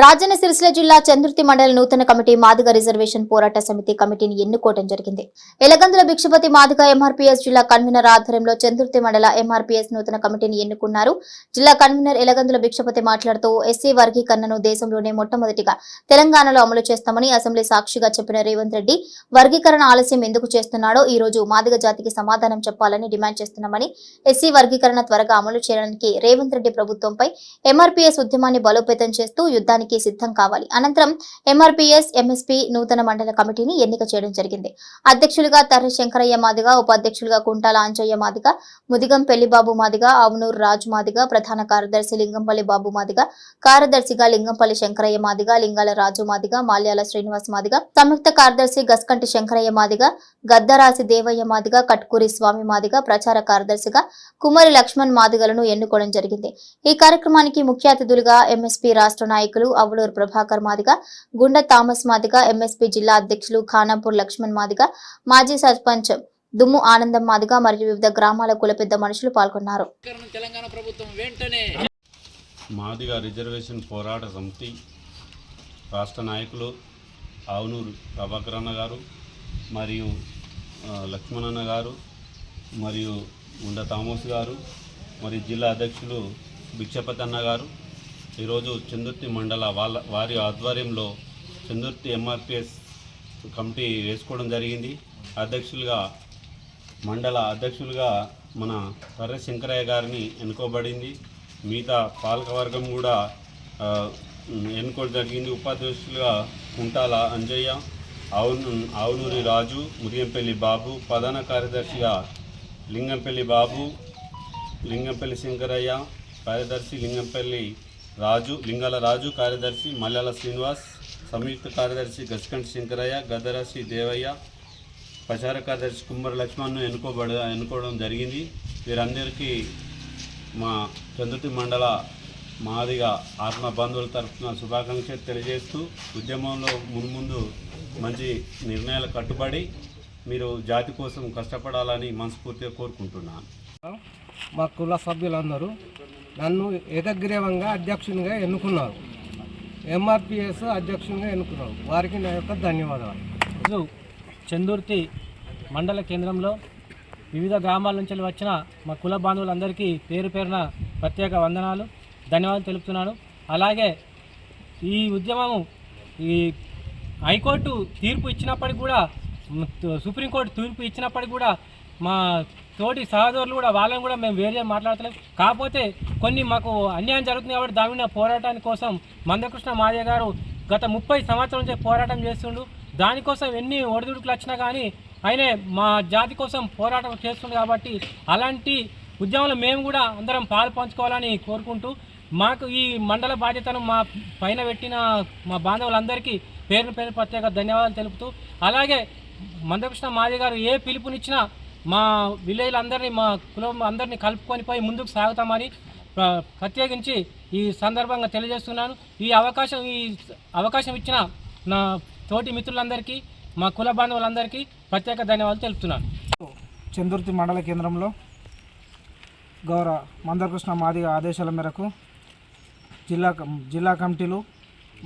రాజన్న సిరిసిల్ల జిల్లా చంద్రుతి మండల నూతన కమిటీ మాదిగ రిజర్వేషన్ పోరాట సమితి కమిటీని ఎన్నుకోవడం జరిగింది. ఎలగందుల భిక్షపతి మాదిగ ఎంఆర్పీఎస్ జిల్లా కన్వీనర్ ఆధ్వర్యంలో చంద్రుతి మండల ఎంఆర్పీఎస్ నూతన కమిటీని ఎన్నుకున్నారు. జిల్లా కన్వీనర్ ఎలగందుల భిక్షపతి మాట్లాడుతూ ఎస్సీ వర్గీకరణను దేశంలోనే మొట్టమొదటిగా తెలంగాణలో అమలు చేస్తామని అసెంబ్లీ సాక్షిగా చెప్పిన రేవంత్ రెడ్డి వర్గీకరణ ఆలస్యం ఎందుకు చేస్తున్నాడో ఈ రోజు మాదిగ జాతికి సమాధానం చెప్పాలని డిమాండ్ చేస్తున్నామని ఎస్సీ వర్గీకరణ త్వరగా అమలు చేయడానికి రేవంత్ రెడ్డి ప్రభుత్వంపై ఎంఆర్పీఎస్ ఉద్యమాన్ని బలోపేతం చేస్తూ యుద్ధానికి సిద్ధం కావాలి. అనంతరం ఎంఆర్పీఎస్ ఎంఎస్పీ నూతన మండల కమిటీని ఎన్నిక చేయడం జరిగింది. అధ్యక్షులుగా తర్ర శంకరయ్య మాదిగ ఉపాధ్యక్షులుగా కుంటాల ఆంజయ్య మాదిగ ముదిగం పెళ్ళిబాబు మాదిగ అవునూరు రాజు మాదిగ ప్రధాన కార్యదర్శి లింగంపల్లి బాబు మాదిగ కార్యదర్శిగా లింగంపల్లి శంకరయ్య మాదిగ లింగాల రాజు మాదిగ మాల్యాల శ్రీనివాస్ మాదిగ సంయుక్త కార్యదర్శి గస్కంటి శంకరయ్య మాదిగ గద్దరాసి దేవయ్య మాదిగ కట్కూరి స్వామి మాదిగ ప్రచార కార్యదర్శిగా కుమారి లక్ష్మణ్ మాదిగలను ఎన్నుకోవడం జరిగింది. ఈ కార్యక్రమానికి ముఖ్య అతిథులుగా ఎంఎస్పీ రాష్ట్ర నాయకులు అవులూరు ప్రభాకర్ మాదిగ గుండ థామస్ మాదిగ ఎంఎస్పీ జిల్లా అధ్యక్షులు ఖానాపూర్ లక్ష్మణ్ మాదిగ మాజీ సర్పంచ్ దుమ్ము ఆనందం మాదిగ మరియు వివిధ గ్రామాల కుల పెద్ద మనుషులు పాల్గొన్నారు. వర్గీకరణ తెలంగాణ ప్రభుత్వం వెంటనే మాదిగా రిజర్వేషన్ పోరాట సమితి రాష్ట్ర నాయకులు ఆవునూరు ప్రభాకర్ అన్న గారు మరియు లక్ష్మణన్న గారు మరియు ఉండ థామస్ గారు మరియు జిల్లా అధ్యక్షులు భిక్షపతి అన్న గారు ఈరోజు చందుర్తి మండల వాళ్ళ వారి ఆధ్వర్యంలో చందుర్తి ఎంఆర్పిఎస్ కమిటీ వేసుకోవడం జరిగింది. అధ్యక్షులుగా మండల అధ్యక్షులుగా మన తర్ర శంకరయ్య గారిని ఎన్నుకోబడింది. మిగతా పాలకవర్గం కూడా ఎన్నుకోవడం జరిగింది. ఉపాధ్యక్షులుగా కుంటాల అంజయ్య ఆవును ఆవునూరి రాజు ముదిగంపల్లి బాబు ప్రధాన కార్యదర్శిగా లింగంపల్లి బాబు లింగంపల్లి శంకరయ్య కార్యదర్శి లింగంపల్లి రాజు లింగాల రాజు కార్యదర్శి మల్లాల శ్రీనివాస్ సంయుక్త కార్యదర్శి గస్కంటి శంకరయ్య గద్దరసి దేవయ్య ప్రచార కార్యదర్శి కుమ్మరి లక్ష్మణ్ను ఎన్నుకోబడ ఎన్నుకోవడం జరిగింది. వీరందరికీ మా చంద్రుతి మండల మాదిగా ఆత్మ బంధువుల తరఫున శుభాకాంక్షలు తెలియజేస్తూ ఉద్యమంలో మున్ముందు మంచి నిర్ణయాలు కట్టుబడి మీరు జాతి కోసం కష్టపడాలని మనస్ఫూర్తిగా కోరుకుంటున్నాను. మా కుల సభ్యులందరూ నన్ను ఏకగ్రీవంగా అధ్యక్షునిగా ఎన్నుకున్నారు. ఎంఆర్పిఎస్ అధ్యక్షునిగా ఎన్నుకున్నారు. వారికి నా యొక్క ధన్యవాదాలు. ఈరోజు చందుర్తి మండల కేంద్రంలో వివిధ గ్రామాల నుంచి వచ్చిన మా కుల బాంధవులందరికీ పేరు పేరున ప్రత్యేక వందనాలు ధన్యవాదాలు తెలుపుతున్నాను. అలాగే ఈ ఉద్యమము ఈ హైకోర్టు తీర్పు ఇచ్చినప్పటికి కూడా సుప్రీంకోర్టు తీర్పు ఇచ్చినప్పటికి కూడా మా తోటి సహోదరులు కూడా వాళ్ళని కూడా మేము వేరే మాట్లాడతలేం. కాకపోతే కొన్ని మాకు అన్యాయం జరుగుతుంది కాబట్టి దాని మీద పోరాటాని కోసం మందకృష్ణ మాదే గారు గత ముప్పై సంవత్సరం నుంచి పోరాటం చేస్తుండు. దానికోసం ఎన్ని ఒడిదుడుకులు వచ్చినా కానీ ఆయనే మా జాతి కోసం పోరాటం చేస్తుంది కాబట్టి అలాంటి ఉద్యమంలో మేము కూడా అందరం పాలు పంచుకోవాలని కోరుకుంటూ మాకు ఈ మండల బాధ్యతను మా పైన పెట్టిన మా బాంధవులందరికీ పేరు పేరు ప్రత్యేక ధన్యవాదాలు తెలుపుతూ అలాగే మందకృష్ణ మాది గారు ఏ పిలుపునిచ్చినా మా విలేజ్ అందరినీ మా కులం అందరినీ కలుపుకొని పోయి ముందుకు సాగుతామని ప్రత్యేకించి ఈ సందర్భంగా తెలియజేస్తున్నాను. ఈ అవకాశం ఈ అవకాశం ఇచ్చిన నా తోటి మిత్రులందరికీ మా కుల బాంధవులందరికీ ప్రత్యేక ధన్యవాదాలు తెలుపుతున్నాను. చందుర్తి మండల కేంద్రంలో గౌరవ మందకృష్ణ మాదిగ ఆదేశాల మేరకు జిల్లా జిల్లా కమిటీలు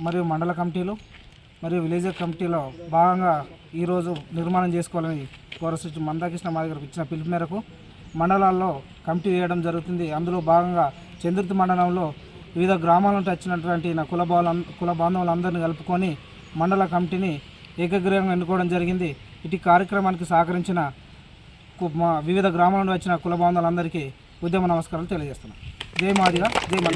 మరియు మండల కమిటీలు మరియు విలేజ్ కమిటీలో భాగంగా ఈరోజు నిర్మాణం చేసుకోవాలని గౌరవ మందకృష్ణ మాదిగారికి ఇచ్చిన పిలుపు మేరకు మండలాల్లో కమిటీ వేయడం జరుగుతుంది. అందులో భాగంగా చంద్రుతి మండలంలో వివిధ గ్రామాల నుండి వచ్చినటువంటి నా కుల కుల బాంధవులందరినీ కలుపుకొని మండల కమిటీని ఏకగ్రీవంగా ఎన్నుకోవడం జరిగింది. ఇటు కార్యక్రమానికి సహకరించిన కు- మా వివిధ గ్రామాల నుండి వచ్చిన కుల బాంధవులందరికీ ఉద్యమ నమస్కారాలు తెలియజేస్తున్నాను జై మాదిగా జై మండల